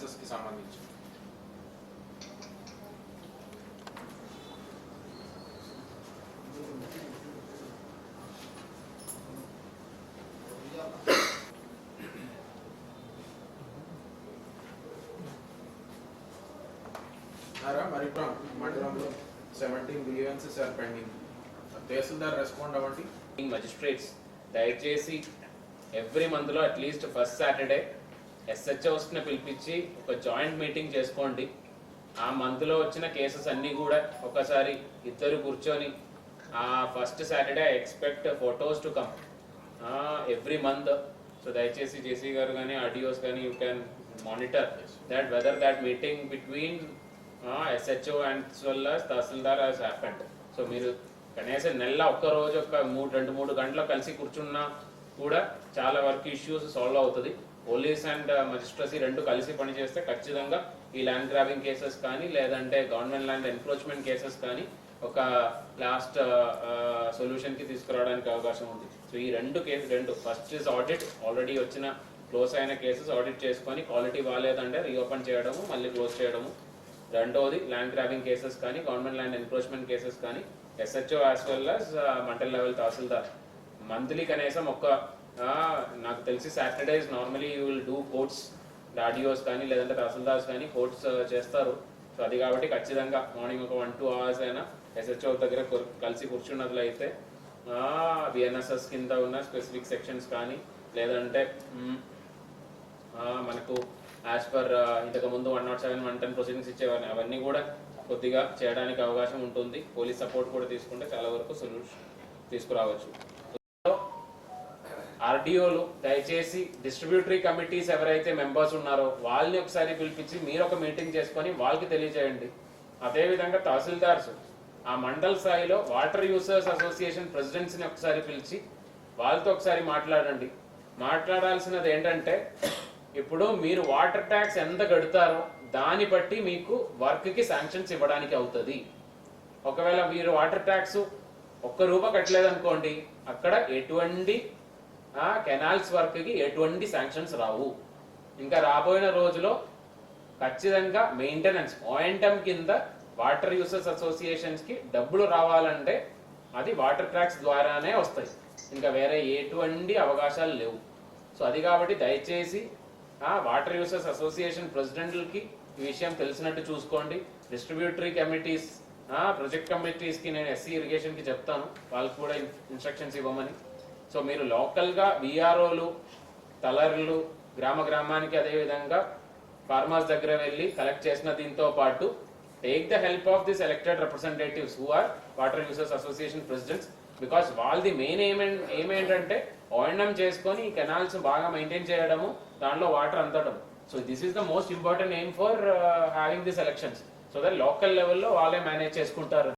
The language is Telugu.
కి సంబంధించి మరిపురం మండలంలో seventeen grievances are pending tahsildar respond అవ్వండి. మజిస్ట్రేట్స్ దయచేసి ఎవ్రీ మంత్లో అట్లీస్ట్ ఫస్ట్ సాటర్డే ఎస్హెచ్ఓస్ని పిలిపించి ఒక జాయింట్ మీటింగ్ చేసుకోండి. ఆ మంత్లో వచ్చిన కేసెస్ అన్నీ కూడా ఒకసారి ఇద్దరు కూర్చొని ఆ first Saturday expect photos to come every month so దయచేసి జేసీ గారు కానీ ఆర్డిఓస్ కానీ you can monitor that whether that meeting between SHO and వల్ల తహసీల్దార్ హాస్ హ్యాపెండ్ సో మీరు కనీసం నెల ఒక్క రోజు ఒక మూడు రెండు మూడు గంటలు కలిసి కూర్చున్నా కూడా చాలా వరకు ఇష్యూస్ సాల్వ్ అవుతుంది. పోలీస్ అండ్ మజిస్ట్రసీ రెండు కలిసి పనిచేస్తే ఖచ్చితంగా ఈ ల్యాండ్ గ్రాబింగ్ కేసెస్ కానీ లేదంటే గవర్నమెంట్ ల్యాండ్ ఎన్క్రోచ్మెంట్ కేసెస్ కానీ ఒక లాస్ట్ సొల్యూషన్ uh, uh, కి తీసుకురావడానికి అవకాశం ఉంది. సో ఈ రెండు కేసు రెండు. ఫస్ట్ ఇస్ ఆడిట్ ఆల్రెడీ వచ్చిన క్లోజ్ అయిన కేసెస్ ఆడిట్ చేసుకొని క్వాలిటీ బాగాలేదంటే రీఓపెన్ చేయడము మళ్ళీ క్లోజ్ చేయడము. రెండవది ల్యాండ్ గ్రాబింగ్ కేసెస్ కానీ గవర్నమెంట్ ల్యాండ్ ఎన్క్రోచ్మెంట్ కేసెస్ కానీ SHO as well as uh, mandal level tahsildar monthly కనీసం ఒక నాకు తెలిసి Saturdays normally you will do courts audios కానీ లేదంటే తహసీల్దార్స్ కానీ కోర్ట్స్ చేస్తారు. సో అది కాబట్టి ఖచ్చితంగా మార్నింగ్ ఒక వన్ టూ అవర్స్ అయినా ఎస్హెచ్ఓ దగ్గర కలిసి కూర్చున్నట్లయితే బిఎన్ఎస్ఎస్ కింద ఉన్న స్పెసిఫిక్ సెక్షన్స్ కానీ లేదంటే మనకు యాజ్ పర్ ఇంతకు ముందు one not seven one ten proceedings ఇచ్చేవారిని అవన్నీ కూడా కొద్దిగా చేయడానికి అవకాశం ఉంటుంది. పోలీస్ సపోర్ట్ కూడా తీసుకుంటే చాలా వరకు సొల్యూషన్ తీసుకురావచ్చు. ఆర్డీఓలు దయచేసి డిస్ట్రిబ్యూటరీ కమిటీస్ ఎవరైతే మెంబర్స్ ఉన్నారో వాళ్ళని ఒకసారి పిలిపించి మీరు ఒక మీటింగ్ చేసుకొని వాళ్ళకి తెలియజేయండి. అదేవిధంగా తహసీల్దార్స్ ఆ మండల్ స్థాయిలో వాటర్ యూసర్స్ అసోసియేషన్ ప్రెసిడెంట్స్ని ఒకసారి పిలిచి వాళ్ళతో ఒకసారి మాట్లాడండి. మాట్లాడాల్సినది ఏంటంటే ఇప్పుడు మీరు వాటర్ ట్యాక్స్ ఎంత కడతారో దాన్ని బట్టి మీకు వర్క్కి శాంక్షన్స్ ఇవ్వడానికి అవుతుంది. ఒకవేళ మీరు వాటర్ ట్యాక్స్ ఒక్క రూప కట్టలేదనుకోండి అక్కడ ఎటువంటి ఆ కెనాల్స్ వర్క్కి ఎటువంటి శాంక్షన్స్ రావు. ఇంకా రాబోయిన రోజులో ఖచ్చితంగా మెయింటెనెన్స్ ఓఎంటమ్ కింద వాటర్ యూసర్స్ అసోసియేషన్స్కి డబ్బులు రావాలంటే అది వాటర్ ట్రాక్స్ ద్వారానే వస్తాయి. ఇంకా వేరే ఎటువంటి అవకాశాలు లేవు. సో అది కాబట్టి దయచేసి ఆ వాటర్ యూసర్స్ అసోసియేషన్ ప్రెసిడెంట్లకి ఈ విషయం తెలిసినట్టు చూసుకోండి. డిస్ట్రిబ్యూటరీ కమిటీస్ ప్రొజెక్ట్ కమిటీస్కి నేను ఎస్సీ ఇరిగేషన్కి చెప్తాను. వాళ్ళకి కూడా ఇన్స్ట్రక్షన్స్ ఇవ్వమని. సో మీరు లోకల్గా విఆర్ఓలు తలర్లు గ్రామ గ్రామానికి అదేవిధంగా ఫార్మర్స్ దగ్గర వెళ్ళి కలెక్ట్ చేసిన దీంతో పాటు take the help of this elected representatives who are water users association presidents because వాళ్ళది మెయిన్ ఏమే ఏమేంటంటే ఓఎండం చేసుకొని ఈ కెనాల్స్ బాగా మెయింటైన్ చేయడము దాంట్లో వాటర్ అందడం. So this is the most important aim for having this elections so that local లెవెల్లో వాళ్ళే మేనేజ్ చేసుకుంటారు.